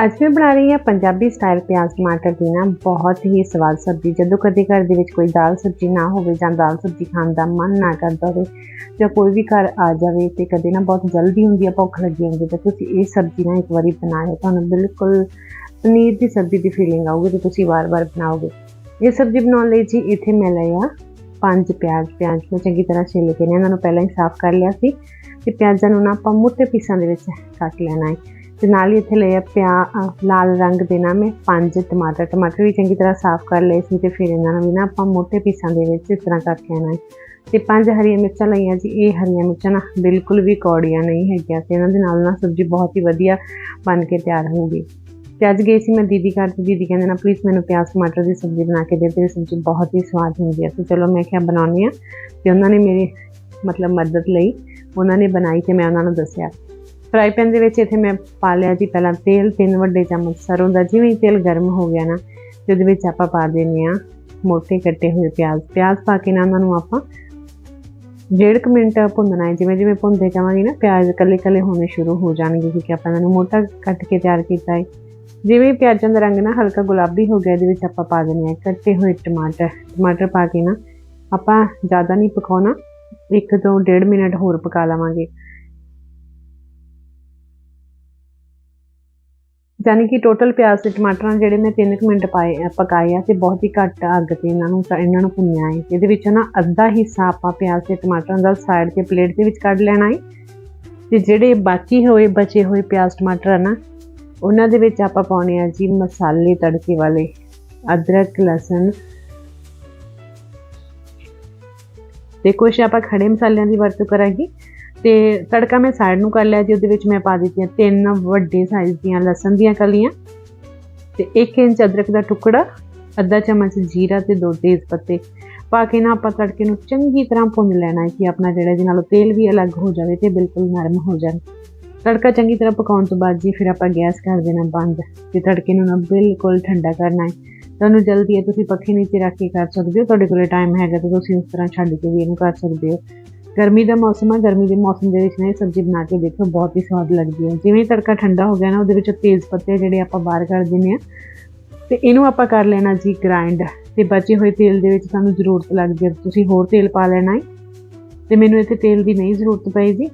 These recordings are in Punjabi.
ਅੱਜ ਮੈਂ ਬਣਾ ਰਹੀ ਹਾਂ ਪੰਜਾਬੀ ਸਟਾਈਲ ਪਿਆਜ਼ ਟਮਾਟਰ ਦੀ ਨਾ ਬਹੁਤ ਹੀ ਸਵਾਦ ਸਬਜ਼ੀ। ਜਦੋਂ ਕਦੇ ਘਰ ਦੇ ਵਿੱਚ ਕੋਈ ਦਾਲ ਸਬਜ਼ੀ ਨਾ ਹੋਵੇ ਜਾਂ ਦਾਲ ਸਬਜ਼ੀ ਖਾਣ ਦਾ ਮਨ ਨਾ ਕਰਦਾ ਹੋਵੇ ਜਾਂ ਕੋਈ ਵੀ ਘਰ ਆ ਜਾਵੇ ਤੇ ਕਦੇ ਨਾ ਬਹੁਤ ਜਲਦੀ ਹੁੰਦੀ ਆ ਭੁੱਖ ਲੱਗੀ ਹੁੰਦੀ ਤਾਂ ਤੁਸੀਂ ਇਹ ਸਬਜ਼ੀ ਨਾ ਇੱਕ ਵਾਰੀ ਬਣਾਓ ਤੁਹਾਨੂੰ ਬਿਲਕੁਲ ਪਨੀਰ ਦੀ ਸਬਜ਼ੀ ਦੀ ਫੀਲਿੰਗ ਆਊਗੀ ਤੇ ਤੁਸੀਂ ਵਾਰ-ਵਾਰ ਬਣਾਓਗੇ। ਇਹ ਸਬਜ਼ੀ ਬਣਾਉਣ ਲਈ ਜੀ ਇੱਥੇ ਮੈਂ ਲਿਆ ਪੰਜ ਪਿਆਜ਼। ਪਿਆਜ਼ ਨੂੰ ਚੰਗੀ ਤਰ੍ਹਾਂ ਛਿੱਲ ਕੇ ਨੇ ਇਹਨਾਂ ਨੂੰ ਪਹਿਲਾਂ ਹੀ ਸਾਫ਼ ਕਰ ਲਿਆ ਸੀ ਤੇ ਪਿਆਜ਼ਾਂ ਨੂੰ ਨਾ ਆਪਾਂ ਮੋਟੇ ਪੀਸਾਂ ਦੇ ਵਿੱਚ ਕੱਟ ਲੈਣਾ ਹੈ। ਤੇ ਨਾਲ ਹੀ ਇੱਥੇ ਲਏ ਆ ਪਿਆ ਲਾਲ ਰੰਗ ਦੇ ਨਾ ਮੈਂ ਪੰਜ ਟਮਾਟਰ। ਟਮਾਟਰ ਵੀ ਚੰਗੀ ਤਰ੍ਹਾਂ ਸਾਫ਼ ਕਰ ਲਏ ਸੀ ਤੇ ਫਿਰ ਇਹਨਾਂ ਨੂੰ ਵੀ ਨਾ ਆਪਾਂ ਮੋਟੇ ਪੀਸਾਂ ਦੇ ਵਿੱਚ ਇਸ ਤਰ੍ਹਾਂ ਕਰਕੇ ਲੈਣਾ ਹੈ। ਤੇ ਪੰਜ ਹਰੀਆਂ ਮਿਰਚਾਂ ਲਈਆਂ ਜੀ। ਇਹ ਹਰੀਆਂ ਮਿਰਚਾਂ ਨਾ ਬਿਲਕੁਲ ਵੀ ਕੌੜੀਆਂ ਨਹੀਂ ਹੈਗੀਆਂ ਤੇ ਇਹਨਾਂ ਦੇ ਨਾਲ ਨਾ ਸਬਜ਼ੀ ਬਹੁਤ ਹੀ ਵਧੀਆ ਬਣ ਕੇ ਤਿਆਰ ਹੋਊਗੀ। ਤੇ ਅੱਜ ਗਈ ਸੀ ਮੈਂ ਦੀਦੀ ਘਰ ਤੇ। ਦੀਦੀ ਕਹਿੰਦੇ ਨਾ ਪਲੀਜ਼ ਮੈਨੂੰ ਪਿਆਜ਼, ਟਮਾਟਰ ਦੀ ਸਬਜ਼ੀ ਬਣਾ ਕੇ ਦੇ ਤੇਰੀ ਸਬਜ਼ੀ ਬਹੁਤ ਹੀ ਸਵਾਦ ਹੁੰਦੀ ਹੈ। ਤੇ ਚਲੋ ਮੈਂ ਕਿਹਾ ਬਣਾਉਣੀ ਆ ਤੇ ਉਹਨਾਂ ਨੇ ਮੇਰੀ ਮਤਲਬ ਮਦਦ ਲਈ, ਉਹਨਾਂ ਨੇ ਬਣਾਈ ਤੇ ਮੈਂ ਉਹਨਾਂ ਨੂੰ ਦੱਸਿਆ। ਫਰਾਈ ਪੈਨ ਦੇ ਵਿੱਚ ਇੱਥੇ ਮੈਂ ਪਾ ਲਿਆ ਜੀ ਪਹਿਲਾਂ ਤੇਲ, ਤਿੰਨ ਵੱਡੇ ਚਮਚ ਸਰੋਂ ਦਾ, ਜਿਵੇਂ ਤੇਲ ਗਰਮ ਹੋ ਗਿਆ ਨਾ, ਤੇ ਉਹਦੇ ਵਿੱਚ ਆਪਾਂ ਪਾ ਦੇਣੇ ਆ ਮੋਟੇ ਕੱਟੇ ਹੋਏ ਪਿਆਜ਼। ਪਿਆਜ਼ ਪਾ ਕੇ ਨਾ ਉਹਨਾਂ ਨੂੰ ਆਪਾਂ ਡੇਢ ਕੁ ਮਿੰਟ ਭੁੰਨਣਾ ਹੈ। ਜਿਵੇਂ ਜਿਵੇਂ ਭੁੰਨਦੇ ਜਾਵਾਂਗੇ ਨਾ, ਪਿਆਜ਼ ਕੱਲੇ ਕੱਲੇ ਹੋਣੇ ਸ਼ੁਰੂ ਹੋ ਜਾਣਗੇ, ਕਿਉਂਕਿ ਆਪਾਂ ਇਹਨਾਂ ਨੂੰ ਮੋਟਾ ਕੱਟ ਕੇ ਤਿਆਰ ਕੀਤਾ ਹੈ। ਜਿਵੇਂ ਪਿਆਜ਼ਾਂ ਦਾ ਰੰਗ ਨਾ ਹਲਕਾ ਗੁਲਾਬੀ ਹੋ ਗਿਆ, ਇਹਦੇ ਵਿੱਚ ਆਪਾਂ ਪਾ ਦੇਣੇ ਆ ਕੱਟੇ ਹੋਏ ਟਮਾਟਰ। ਟਮਾਟਰ ਪਾ ਕੇ ਨਾ ਆਪਾਂ ਜ਼ਿਆਦਾ ਨਹੀਂ ਪਕਾਉਣਾ, ਇੱਕ ਤੋਂ ਡੇਢ ਮਿੰਟ ਹੋਰ ਪਕਾ ਲਵਾਂਗੇ। ਯਾਨੀ ਕਿ ਟੋਟਲ ਪਿਆਜ਼ ਤੇ ਟਮਾਟਰਾਂ ਜਿਹੜੇ ਮੈਂ 3 ਮਿੰਟ ਪਾਏ ਪਕਾਏ ਆ ਤੇ ਬਹੁਤ ਹੀ ਘੱਟ ਅੱਗ ਤੇ ਇਹਨਾਂ ਨੂੰ ਇਹਨਾਂ ਨੂੰ ਭੁੰਨਿਆ ਹੈ ਇਹਦੇ ਵਿੱਚ ਨਾ ਅੱਧਾ ਹਿੱਸਾ ਆਪਾਂ ਪਿਆਜ਼ ਤੇ ਟਮਾਟਰਾਂ ਦਾ ਸਾਈਡ ਤੇ ਪਲੇਟ ਦੇ ਵਿੱਚ ਕੱਢ ਲੈਣਾ ਹੈ ਤੇ ਜਿਹੜੇ ਬਾਕੀ ਹੋਏ, ਬਚੇ ਹੋਏ ਪਿਆਜ਼, ਟਮਾਟਰ ਆ ਨਾ, ਉਹਨਾਂ ਦੇ ਵਿੱਚ ਆਪਾਂ ਪਾਉਣੇ ਆ ਜੀ ਮਸਾਲੇ ਤੜਕੇ ਵਾਲੇ, ਅਦਰਕ, ਲਸਣ। ਤੇ ਕੁਛ ਆਪਾਂ ਖੜੇ ਮਸਾਲਿਆਂ ਦੀ ਵਰਤੋਂ ਕਰਾਂਗੇ। ਤੇ ਤੜਕਾ ਮੈਂ ਸਾਈਡ ਨੂੰ ਕਰ ਲਿਆ ਜੀ, ਉਹਦੇ ਵਿੱਚ ਮੈਂ ਪਾ ਦਿੱਤੀਆਂ ਤਿੰਨ ਵੱਡੇ ਸਾਈਜ਼ ਦੀਆਂ ਲਸਣ ਦੀਆਂ ਕਲੀਆਂ ਤੇ 1 ਇੰਚ ਅਦਰਕ ਦਾ ਟੁਕੜਾ, ਅੱਧਾ ਚਮਚ ਜੀਰਾ ਤੇ ਦੋ ਤੇਜ਼ ਪੱਤੇ ਪਾ ਕੇ ਨਾ ਆਪਾਂ ਤੜਕੇ ਨੂੰ ਚੰਗੀ ਤਰ੍ਹਾਂ ਭੁੰਨ ਲੈਣਾ ਹੈ ਕਿ ਆਪਣਾ ਜਿਹੜਾ ਇਹਦੇ ਨਾਲੋਂ ਤੇਲ ਵੀ ਅਲੱਗ ਹੋ ਜਾਵੇ ਤੇ ਬਿਲਕੁਲ ਨਰਮ ਹੋ ਜਾਵੇ ਤੜਕਾ ਚੰਗੀ ਤਰ੍ਹਾਂ ਪਕਾਉਣ ਤੋਂ ਬਾਅਦ ਜੀ ਫਿਰ ਆਪਾਂ ਗੈਸ ਕਰ ਦੇਣਾ ਬੰਦ ਤੇ ਤੜਕੇ ਨੂੰ ਨਾ ਬਿਲਕੁਲ ਠੰਡਾ ਕਰਨਾ ਹੈ। ਤੁਹਾਨੂੰ ਜਲਦੀ ਹੈ ਤੁਸੀਂ ਪੱਖੇ ਨੀਚੇ ਰੱਖ ਕੇ ਕਰ ਸਕਦੇ ਹੋ, ਤੁਹਾਡੇ ਕੋਲੇ ਟਾਈਮ ਹੈਗਾ ਤਾਂ ਤੁਸੀਂ ਉਸ ਤਰ੍ਹਾਂ ਛੱਡ ਕੇ ਵੀ ਇਹਨੂੰ ਕਰ ਸਕਦੇ ਹੋ। ਗਰਮੀ ਦਾ ਮੌਸਮ ਹੈ ਗਰਮੀ ਦੇ ਮੌਸਮ ਦੇ ਵਿੱਚ ਨਾ ਇਹ ਸਬਜ਼ੀ ਬਣਾ ਕੇ ਦੇਖੋ, ਬਹੁਤ ਹੀ ਸਵਾਦ ਲੱਗਦੀ ਹੈ। ਜਿਵੇਂ ਤੜਕਾ ਠੰਡਾ ਹੋ ਗਿਆ ਨਾ, ਉਹਦੇ ਵਿੱਚੋਂ ਤੇਜ਼ ਪੱਤੇ ਜਿਹੜੇ ਆਪਾਂ ਬਾਹਰ ਕੱਢ ਦਿੰਦੇ ਆ ਤੇ ਇਹਨੂੰ ਆਪਾਂ ਕਰ ਲੈਣਾ ਜੀ ਗ੍ਰਾਈਂਡ ਤੇ ਬਚੇ ਹੋਏ ਤੇਲ ਦੇ ਵਿੱਚ ਸਾਨੂੰ ਜ਼ਰੂਰਤ ਲੱਗਦੀ ਹੈ। ਤੁਸੀਂ ਹੋਰ ਤੇਲ ਪਾ ਲੈਣਾ ਹੈ। ਤੇ ਮੈਨੂੰ ਇੱਥੇ ਤੇਲ ਦੀ ਨਹੀਂ ਜ਼ਰੂਰਤ ਪਈ ਜੀ।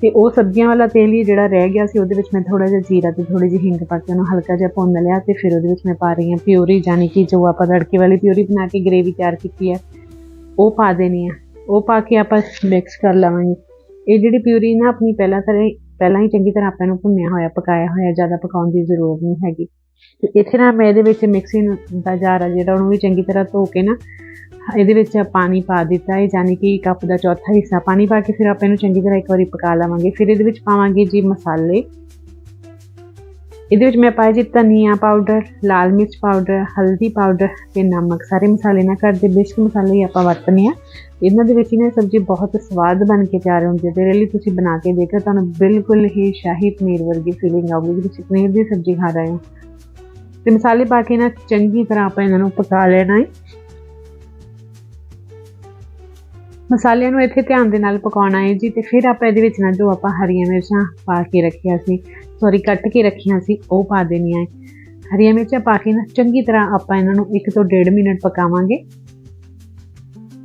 ਤੇ ਉਹ ਸਬਜ਼ੀਆਂ ਵਾਲਾ ਤੇਲ ਹੀ ਜਿਹੜਾ ਰਹਿ ਗਿਆ ਸੀ, ਉਹਦੇ ਵਿੱਚ ਮੈਂ ਥੋੜਾ ਜਿਹਾ ਜੀਰਾ ਤੇ ਥੋੜੀ ਜਿਹੀ ਹਿੰਗ ਪਾ ਕੇ ਉਹਨੂੰ ਹਲਕਾ ਜਿਹਾ ਭੁੰਨ ਲਿਆ ਤੇ ਫਿਰ ਉਹਦੇ ਵਿੱਚ ਮੈਂ ਪਾ ਰਹੀ ਹਾਂ ਪਿਓਰੀ ਯਾਨੀ ਕਿ ਜੋ ਆਪਾਂ ਤੜਕੇ ਵਾਲੀ ਪਿਓਰੀ ਬਣਾ ਕੇ ਗ੍ਰੇਵੀ ਤਿਆਰ ਕੀਤੀ ਹੈ, ਉਹ ਪਾ ਦੇਣੀ ਆ ਉਹ ਪਾ ਕੇ ਆਪਾਂ ਮਿਕਸ ਕਰ ਲਵਾਂਗੇ। ਇਹ ਜਿਹੜੀ ਪਿਊਰੀ ਨਾ ਆਪਣੀ ਪਹਿਲਾਂ ਤਰ੍ਹਾਂ ਪਹਿਲਾਂ ਹੀ ਚੰਗੀ ਤਰ੍ਹਾਂ ਆਪਾਂ ਨੂੰ ਭੁੰਨਿਆ ਹੋਇਆ, ਪਕਾਇਆ ਹੋਇਆ, ਜ਼ਿਆਦਾ ਪਕਾਉਣ ਦੀ ਜ਼ਰੂਰਤ ਨਹੀਂ ਹੈਗੀ। ਤੇ ਇੱਥੇ ਨਾ ਮੈਂ ਇਹਦੇ ਵਿੱਚ ਮਿਕਸਿੰਗ ਦਾ ਜਾਰ ਆ ਜਿਹੜਾ, ਉਹਨੂੰ ਵੀ ਚੰਗੀ ਤਰ੍ਹਾਂ ਧੋ ਕੇ ਨਾ ਇਹਦੇ ਵਿੱਚ ਪਾਣੀ ਪਾ ਦਿੱਤਾ ਹੈ, ਯਾਨੀ ਕਿ ਕੱਪ ਦਾ ਚੌਥਾ ਹਿੱਸਾ ਪਾਣੀ ਪਾ ਕੇ ਫਿਰ ਆਪਾਂ ਇਹਨੂੰ ਚੰਗੀ ਤਰ੍ਹਾਂ ਇੱਕ ਵਾਰੀ ਪਕਾ ਲਵਾਂਗੇ। ਫਿਰ ਇਹਦੇ ਵਿੱਚ ਪਾਵਾਂਗੇ ਜੀ ਮਸਾਲੇ। ਇਹਦੇ ਵਿੱਚ ਮੈਂ ਪਾਇਆ ਜੀ ਧਨੀਆ ਪਾਊਡਰ ਲਾਲ ਮਿਰਚ ਪਾਊਡਰ ਹਲਦੀ ਪਾਊਡਰ ਤੇ ਨਮਕ। ਸਾਰੇ ਮਸਾਲੇ ਨਾ ਘਰ ਦੇ ਬੇਸ਼ੱਕ ਮਸਾਲੇ ਹੀ ਆਪਾਂ ਵਰਤਨੇ ਆ। ਇਹਨਾਂ ਦੇ ਵਿੱਚ ਨਾ ਸਬਜ਼ੀ ਬਹੁਤ ਸਵਾਦ ਬਣ ਕੇ ਤਿਆਰ ਹੁੰਦੀ ਹੈ। ਤੇ ਲਈ ਤੁਸੀਂ ਬਣਾ ਕੇ ਦੇਖੋ ਤੁਹਾਨੂੰ ਬਿਲਕੁਲ ਹੀ ਸ਼ਾਹੀ ਪਨੀਰ ਵਰਗੀ ਫੀਲਿੰਗ ਆਊਗੀ ਕਿ ਤੁਸੀਂ ਪਨੀਰ ਦੀ ਸਬਜ਼ੀ ਖਾ ਰਹੇ ਹੋ। ਤੇ ਮਸਾਲੇ ਪਾ ਕੇ ਨਾ ਚੰਗੀ ਤਰ੍ਹਾਂ ਆਪਾਂ ਇਹਨਾਂ ਨੂੰ ਪਕਾ ਲੈਣਾ ਹੈ। ਮਸਾਲਿਆਂ ਨੂੰ ਇੱਥੇ ਧਿਆਨ ਦੇ ਨਾਲ ਪਕਾਉਣਾ ਹੈ ਜੀ, ਤੇ ਫਿਰ ਆਪਾਂ ਇਹਦੇ ਵਿੱਚ ਨਾ ਜੋ ਆਪਾਂ ਹਰੀਆਂ ਮਿਰਚਾਂ ਪਾ ਕੇ ਰੱਖਿਆ ਸੀ ਸੌਰੀ ਕੱਟ ਕੇ ਰੱਖੀਆਂ ਸੀ, ਉਹ ਪਾ ਦੇਣੀਆਂ ਹੈ। ਹਰੀਆਂ ਮਿਰਚਾਂ ਪਾ ਕੇ ਨਾ ਚੰਗੀ ਤਰ੍ਹਾਂ ਆਪਾਂ ਇਹਨਾਂ ਨੂੰ 1 ਤੋਂ 1.5 ਮਿੰਟ ਪਕਾਵਾਂਗੇ।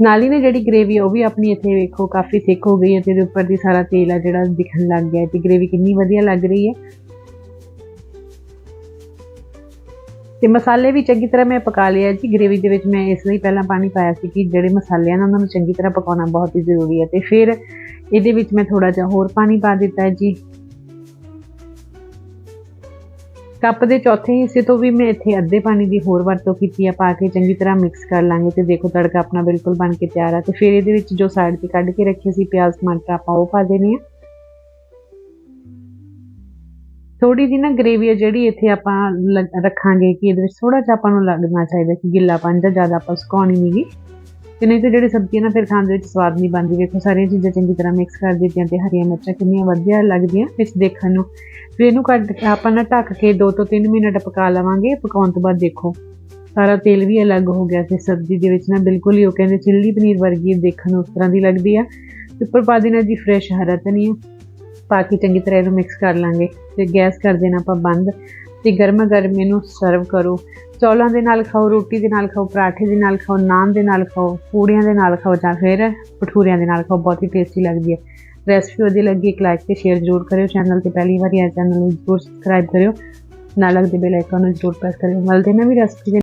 ਨਾਲੀ ਨੇ ਜਿਹੜੀ ਗ੍ਰੇਵੀ ਉਹ ਵੀ ਆਪਣੀ ਇੱਥੇ ਵੇਖੋ, ਕਾਫੀ ਥਿਕ ਹੋ ਗਈ ਹੈ ਤੇ ਇਹਦੇ ਉੱਪਰ ਦੀ ਸਾਰਾ ਤੇਲ ਆ ਜਿਹੜਾ ਦਿਖਣ ਲੱਗ ਗਿਆ ਤੇ ਗ੍ਰੇਵੀ ਕਿੰਨੀ ਵਧੀਆ ਲੱਗ ਰਹੀ ਹੈ। ਤੇ ਮਸਾਲੇ ਵੀ ਚੰਗੀ ਤਰ੍ਹਾਂ ਮੈਂ ਪਕਾ ਲਿਆ ਜੀ। ਗ੍ਰੇਵੀ ਦੇ ਵਿੱਚ ਮੈਂ ਇਸ ਲਈ ਪਹਿਲਾਂ ਪਾਣੀ ਪਾਇਆ ਸੀ ਕਿ ਜਿਹੜੇ ਮਸਾਲੇ ਆ ਨਾ, ਉਹਨਾਂ ਨੂੰ ਚੰਗੀ ਤਰ੍ਹਾਂ ਪਕਾਉਣਾ ਬਹੁਤ ਹੀ ਜ਼ਰੂਰੀ ਹੈ ਤੇ ਫਿਰ ਇਹਦੇ ਵਿੱਚ ਮੈਂ ਥੋੜਾ ਜਿਹਾ ਹੋਰ ਪਾਣੀ ਪਾ ਦਿੱਤਾ ਜੀ। ਕੱਪ ਦੇ ਚੌਥੇ ਹਿੱਸੇ ਤੋਂ ਵੀ ਮੈਂ ਇੱਥੇ ਅੱਧੇ ਪਾਣੀ ਦੀ ਹੋਰ ਵਰਤੋਂ ਕੀਤੀ ਆ, ਪਾ ਕੇ ਚੰਗੀ ਤਰ੍ਹਾਂ ਮਿਕਸ ਕਰ ਲਾਂਗੇ ਤੇ ਦੇਖੋ ਤੜਕਾ ਆਪਣਾ ਬਿਲਕੁਲ ਬਣ ਕੇ ਤਿਆਰ ਆ। ਤੇ ਫਿਰ ਇਹਦੇ ਵਿੱਚ ਜੋ ਸਾਈਡ ਤੇ ਕੱਢ ਕੇ ਰੱਖੇ ਸੀ ਪਿਆਜ਼, ਟਮਾਟਰ ਆਪਾਂ ਉਹ ਪਾ ਦੇਣੇ ਆ। ਥੋੜੀ ਜਿਹੀ ਨਾ ਗ੍ਰੇਵੀ ਹੈ ਜਿਹੜੀ ਇੱਥੇ ਆਪਾਂ ਰੱਖਾਂਗੇ ਕਿ ਇਹਦੇ ਵਿੱਚ ਥੋੜਾ ਜਿਹਾ ਆਪਾਂ ਨੂੰ ਲੱਗਣਾ ਚਾਹੀਦਾ ਕਿ ਗਿੱਲਾਪਨ ਜਾਂ ਜ਼ਿਆਦਾ ਆਪਾਂ ਸੁਕਾਉਣੀ ਨਹੀਂਗੀ ਤੇ ਨਹੀਂ ਤੇ ਜਿਹੜੀ ਸਬਜ਼ੀ ਨਾ ਫਿਰ ਖਾਣ ਦੇ ਵਿੱਚ ਸਵਾਦ ਨਹੀਂ ਬਣਦੀ। ਵੇਖੋ ਸਾਰੀਆਂ ਚੀਜ਼ਾਂ ਚੰਗੀ ਤਰ੍ਹਾਂ ਮਿਕਸ ਕਰ ਦਿੱਤੀਆਂ ਤੇ ਹਰੀਆਂ ਮਿਰਚਾਂ ਕਿੰਨੀਆਂ ਵਧੀਆ ਲੱਗਦੀਆਂ ਵਿੱਚ ਦੇਖਣ ਨੂੰ। ਫਿਰ ਇਹਨੂੰ ਕੱਢ ਆਪਾਂ ਨਾ ਢੱਕ ਕੇ 2 ਤੋਂ 3 ਮਿੰਟ ਪਕਾ ਲਵਾਂਗੇ। ਪਕਾਉਣ ਤੋਂ ਬਾਅਦ ਦੇਖੋ, ਸਾਰਾ ਤੇਲ ਵੀ ਅਲੱਗ ਹੋ ਗਿਆ ਤੇ ਸਬਜ਼ੀ ਦੇ ਵਿੱਚ ਨਾ ਬਿਲਕੁਲ ਹੀ ਉਹ ਕਹਿੰਦੇ ਚਿੱਲੀ ਪਨੀਰ ਵਰਗੀ ਦੇਖਣ ਨੂੰ ਉਸ ਤਰ੍ਹਾਂ ਦੀ ਲੱਗਦੀ ਆ। ਉੱਪਰ ਪਾ ਦੇਣਾ ਜੀ ਫਰੈਸ਼ ਹਰਾ ਧਨੀਆ। ਪਾ ਕੇ ਚੰਗੀ ਤਰ੍ਹਾਂ ਇਹਨੂੰ ਮਿਕਸ ਕਰ ਲਾਂਗੇ ਤੇ ਗੈਸ ਕਰ ਦੇਣਾ ਆਪਾਂ ਬੰਦ ਤੇ ਗਰਮਾ ਗਰਮ ਇਹਨੂੰ ਸਰਵ ਕਰੋ। ਚੌਲਾਂ ਦੇ ਨਾਲ ਖਾਓ, ਰੋਟੀ ਦੇ ਨਾਲ ਖਾਓ, ਪਰਾਠੇ ਦੇ ਨਾਲ ਖਾਓ, ਨਾਨ ਦੇ ਨਾਲ ਖਾਓ, ਪੂੜੀਆਂ ਦੇ ਨਾਲ ਖਾਓ ਜਾਂ ਫਿਰ ਭਟੂਰਿਆਂ ਦੇ ਨਾਲ ਖਾਓ, ਬਹੁਤ ਹੀ ਟੇਸਟੀ ਲੱਗਦੀ ਹੈ। ਰੈਸਪੀ ਵਧੀਆ ਲੱਗੀ, ਇੱਕ ਲਾਈਕ ਤੇ ਸ਼ੇਅਰ ਜ਼ਰੂਰ ਕਰਿਓ ਚੈਨਲ ਤੇ। ਪਹਿਲੀ ਵਾਰੀ ਆਇਆ ਚੈਨਲ ਨੂੰ ਜ਼ਰੂਰ ਸਬਸਕ੍ਰਾਈਬ ਕਰਿਓ। ਨਾਲ ਲੱਗਦੇ ਬੈਲ ਆਈਕਨ ਨੂੰ ਜ਼ਰੂਰ ਪ੍ਰੈਸ ਕਰਿਓ। ਮਿਲਦੇ ਹਾਂ ਵੀ ਰੈਸਪੀ